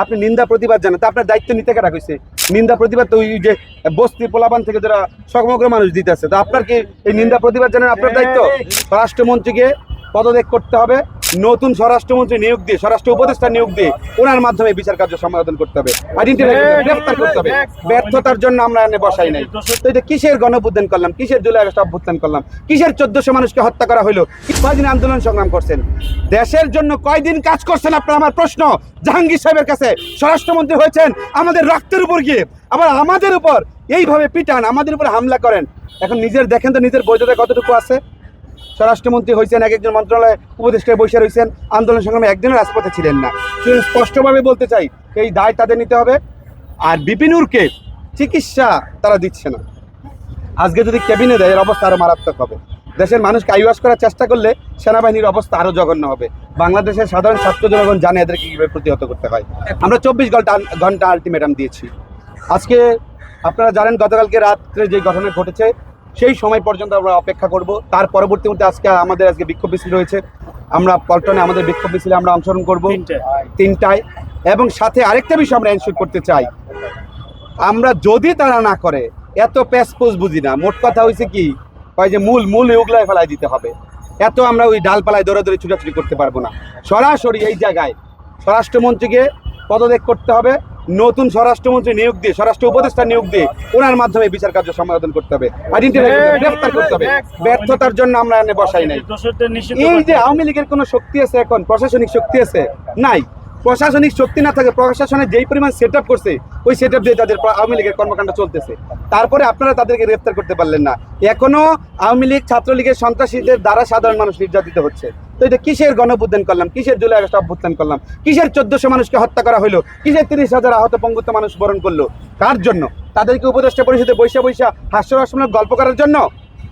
আপনি নিন্দা প্রতিবাদ জানেন তা আপনার দায়িত্ব নিতে কেনা কইছে? নিন্দা প্রতিবাদ তো ওই যে বস্তি পোলাপান থেকে যারা সমগ্র মানুষ দিতেছে তো আপনার কি এই নিন্দা প্রতিবাদ জানেন আপনার দায়িত্ব? রাষ্ট্রমন্ত্রীকে পদত্যাগ করতে হবে নতুন স্বরাষ্ট্রমন্ত্রী নিয়োগ দিয়ে স্বরাষ্ট্র উপদেষ্টা নিয়োগ দিয়ে ওনার মাধ্যমে বিচার কার্য সমাধান করতে হবে। আইডেন্টিফাই গ্রেফতার করতে হবে। ব্যর্থতার জন্য আমরা এনে বসাই নাই। তো এটা কিসের গণবুদ্ধন করলাম কিসের জুলাই আগস্ট অভ্যুত্থান করলাম কিসের চোদ্দশো মানুষকে হত্যা করা হলো কয়দিন আন্দোলন সংগ্রাম করছেন? দেশের জন্য কয়দিন কাজ করছেন আপনার আমার প্রশ্ন? জাহাঙ্গীর সাহেবের কাছে স্বরাষ্ট্রমন্ত্রী হয়েছেন আমাদের রক্তের উপর গিয়ে আবার আমাদের উপর এইভাবে পিটান আমাদের উপর হামলা করেন। এখন নিজের দেখেন তো নিজের বৈধতা কতটুকু আছে? স্বরাষ্ট্রমন্ত্রী হয়েছেন এক একজন মন্ত্রণালয়ে উপদেষ্টায় বসে রয়েছেন আন্দোলন সংগ্রামে একদিনও রাজপথে ছিলেন না। স্পষ্টভাবে বলতে চাই, এই দায় তাদের নিতে হবে, আর বিপিনুরকে চিকিৎসা তারা দিচ্ছে না। আজকে যদি ক্যাবিনে দেয়, এর অবস্থা আরও মারাত্মক হবে। দেশের মানুষকে আইওয়াস করার চেষ্টা করলে সেনাবাহিনীর অবস্থা আরও জঘন্য হবে। বাংলাদেশের সাধারণ ছাত্র জনগণ জানে এদেরকে কীভাবে প্রতিহত করতে হয়। আমরা চব্বিশ ঘণ্টা ঘণ্টা আলটিমেটাম দিয়েছি। আজকে আপনারা জানেন, গতকালকে রাত্রে যে ঘটনা ঘটেছে সেই সময় পর্যন্ত আমরা অপেক্ষা করব। তার পরবর্তী মুহূর্তে আজকে আমাদের আজকে বিক্ষোভ মিছিল রয়েছে। আমরা পল্টনে আমাদের বিক্ষোভ মিছিলে আমরা অংশগ্রহণ করব। তিনটায়। এবং সাথে আরেকটা বিষয় আমরা এনশিওর করতে চাই। আমরা যদি তারা না করে এত প্যাসপোজ বুঝি না। মোট কথা হয়েছে কি যে মূল মূল ওগুলাই ফেলাই দিতে হবে। এত আমরা ওই ডালপালায় দৌড়াদৌড়ি ছুটাছুটি করতে পারব না। সরাসরি এই জায়গায় স্বরাষ্ট্রমন্ত্রীকে পদত্যাগ করতে হবে। নতুন স্বরাষ্ট্রমন্ত্রী নিয়োগ দিয়ে, স্বরাষ্ট্র উপদেষ্টা নিয়োগ দিয়ে ওনার মাধ্যমে বিচার কার্য সমাধান করতে হবে। গ্রেফতার করতে হবে। ব্যর্থতার জন্য আমরা এনে বসাই নাই। এই যে আওয়ামী লীগের কোনো শক্তি আছে এখন? প্রশাসনিক শক্তি আছে? নাই। প্রশাসনিক শক্তি না থাকে, প্রশাসনে যেই পরিমাণ সেট করছে, ওই সেট দিয়ে তাদের আওয়ামী লীগের কর্মকাণ্ড চলতেছে। তারপরে আপনারা তাদেরকে গ্রেফতার করতে পারলেন না। এখনও আওয়ামী লীগ ছাত্রলীগের সন্ত্রাসীদের দ্বারা সাধারণ মানুষ নির্যাতিত হচ্ছে। তো এটা কিসের গণবুদ্ধন করলাম? কিসের জুলাই আগস্ট অভ্যুত্থান করলাম? কিসের চোদ্দশো মানুষকে হত্যা করা হলো? কিসের তিরিশ হাজার আহত পঙ্গুত্ব মানুষ বরণ করল? কার জন্য? তাদেরকে উপদেষ্টা পরিষদে বৈশা বৈশা হাস্যরসমূলক গল্প করার জন্য?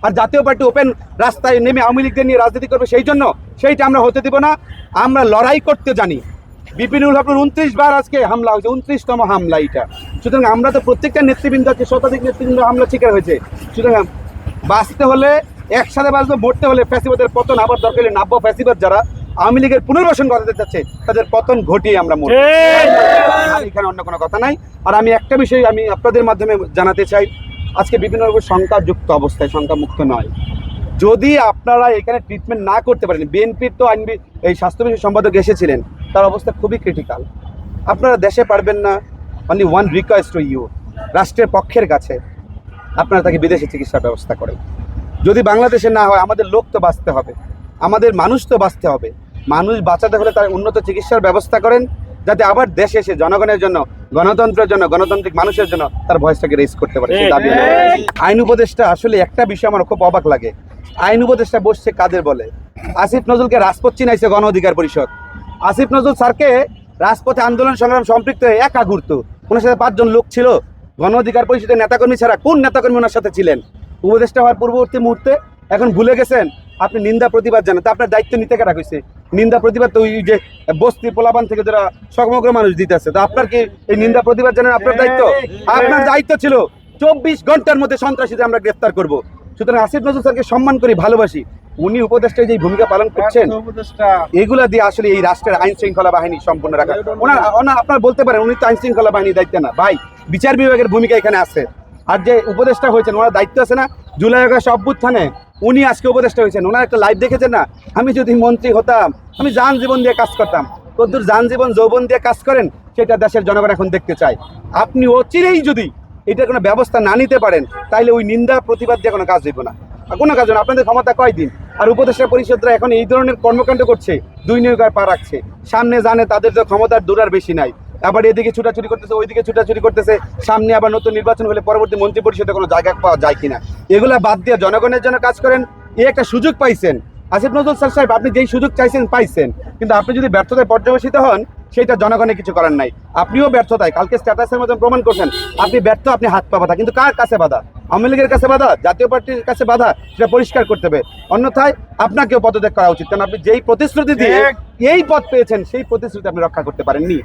আর জাতীয় পার্টি ওপেন রাস্তায় নেমে আওয়ামী লীগদের নিয়ে রাজনীতি করবে সেই জন্য? সেইটা আমরা হতে দিব না। আমরা লড়াই করতে জানি। বিপিনুল হকের উনত্রিশ বার আজকে হামলা হয়েছে, উনত্রিশতম হামলা এটা সুতরাং আমরা তো প্রত্যেকটা নেতৃবৃন্দ আছে, শতাধিক নেতৃবৃন্দ হামলা শিকার হয়েছে। সুতরাং বাঁচতে হলে একসাথে বাঁচবো মরতে হলে ফ্যাসিবাদের পতন আবার দরকার হলে নাব্য ফ্যাসিবাদ যারা আওয়ামী লীগের পুনর্বাসন করাতে চাচ্ছে তাদের পতন ঘটিয়ে আমরা এখানে অন্য কোনো কথা নাই। আর আমি একটা বিষয় আমি আপনাদের মাধ্যমে জানাতে চাই আজকে বিভিন্ন রকম শঙ্কাযুক্ত অবস্থায় শঙ্কামুক্ত নয়। যদি আপনারা এখানে ট্রিটমেন্ট না করতে পারেন বিএনপির তো আইনবি এই স্বাস্থ্য বিষয় সম্পাদক এসেছিলেন তার অবস্থা খুবই ক্রিটিক্যাল আপনারা দেশে পারবেন না only one request to you রাষ্ট্রের পক্ষের কাছে। আপনারা তাকে বিদেশে চিকিৎসার ব্যবস্থা করেন। যদি বাংলাদেশে না হয় আমাদের লোক তো বাঁচতে হবে। আমাদের মানুষ তো বাঁচতে হবে। মানুষ বাঁচাতে হলে তার উন্নত চিকিৎসার ব্যবস্থা করেন যাতে আবার দেশে এসে জনগণের জন্য গণতন্ত্রের জন্য গণতান্ত্রিক মানুষের জন্য তার ভয়েসটাকে রেজ করতে পারে দাবি আইন উপদেষ্টা আসলে একটা বিষয় আমার খুব অবাক লাগে। আইন উপদেষ্টা বসছে কাদের বলে? আসিফ নজরুলকে রাজপথ চিনাইছে গণ অধিকার পরিষদ। আসিফ নজরুল স্যারকে রাজপথে আন্দোলন সংগ্রাম সম্পৃক্ত হয়ে একা ঘুরতো ওনার সাথে পাঁচজন লোক ছিল। গণ অধিকার পরিষদের নেতাকর্মী ছাড়া কোন নেতাকর্মী ওনার সাথে ছিলেন? উপদেষ্টা হওয়ার পূর্ববর্তী মুহূর্তে এখন ভুলে গেছেন আপনি নিন্দা প্রতিবাদ জানেন। তা আপনার দায়িত্ব নিতে কেনা কইছে? নিন্দা প্রতিবাদ তো ওই যে বস্তি পোলাপান থেকে যারা সমগ্র মানুষ দিতেছে তো আপনার কি এই নিন্দা প্রতিবাদ জানেন আপনার দায়িত্ব? আপনার দায়িত্ব ছিল চব্বিশ ঘণ্টার মধ্যে সন্ত্রাসীদের আমরা গ্রেফতার করব। সুতরাং আসিফ নজরুল স্যারকে সম্মান করি ভালোবাসি। উনি উপদেষ্টায় যে ভূমিকা পালন করছেন এগুলা দিয়ে আসলে এই রাষ্ট্রের আইন শৃঙ্খলা বাহিনী সম্পূর্ণ রাখা। ওনার ওনার আপনার বলতে পারেন উনি তো আইন শৃঙ্খলা বাহিনীর দায়িত্ব না। ভাই বিচার বিভাগের ভূমিকা এখানে আছে। আর যে উপদেষ্টা হয়েছেন, ওনার দায়িত্ব আছে না? জুলাই আগস্ট অভ্যুত্থানে উনি আজকে উপদেষ্টা হয়েছেন। ওনার একটা লাইভ দেখেছেন না? আমি যদি মন্ত্রী হতাম, আমি যান জীবন দিয়ে কাজ করতাম। কদ্দুর যান জীবন যৌবন দিয়ে কাজ করেন, সেটা দেশের জনগণ এখন দেখতে চায়। আপনি অচিরেই যদি এটার কোনো ব্যবস্থা না নিতে পারেন, তাইলে ওই নিন্দা, প্রতিবাদ দিয়ে কোনো কাজ হইব না। কোনো কাজ না। আপনাদের ক্ষমতা কয়দিন? আর উপদেষ্টা পরিষদরা এখন এই ধরনের কর্মকাণ্ড করছে, দুই নৌকায় পা রাখছে। সামনে জানে তাদের তো ক্ষমতার দূর আর বেশি নাই। আবার এদিকে ছুটাছুটি করতেছে ওইদিকে ছুটাছুটি করতেছে। সামনে আবার নতুন নির্বাচন হলে পরবর্তী মন্ত্রী পরিষদে কোনো জায়গা পাওয়া যায় কিনা। এগুলা বাদ দিয়ে জনগণের জন্য কাজ করেন। এই একটা সুযোগ পাইছেন। আসিফ নজরুল স্যার সাহেব আপনি যেই সুযোগ চাইছেন পাইছেন। কিন্তু আপনি যদি ব্যর্থতায় পর্যবেসিত হন সেটা জনগণের কিছু করার নাই। আপনিও ব্যর্থতায়। কালকে স্ট্যাটাসের মধ্যে প্রমাণ করছেন। আপনি ব্যর্থ আপনি হাত পা বাধা। কিন্তু কার কাছে বাধা? আওয়ামী লীগের কাছে বাধা জাতীয় পার্টির কাছে বাধা সেটা পরিষ্কার করতে হবে। অন্যথায় আপনাকেও পদত্যাগ করা উচিত। কারণ আপনি যেই প্রতিশ্রুতি দিয়ে এই পদ পেয়েছেন সেই প্রতিশ্রুতি আপনি রক্ষা করতে পারেননি।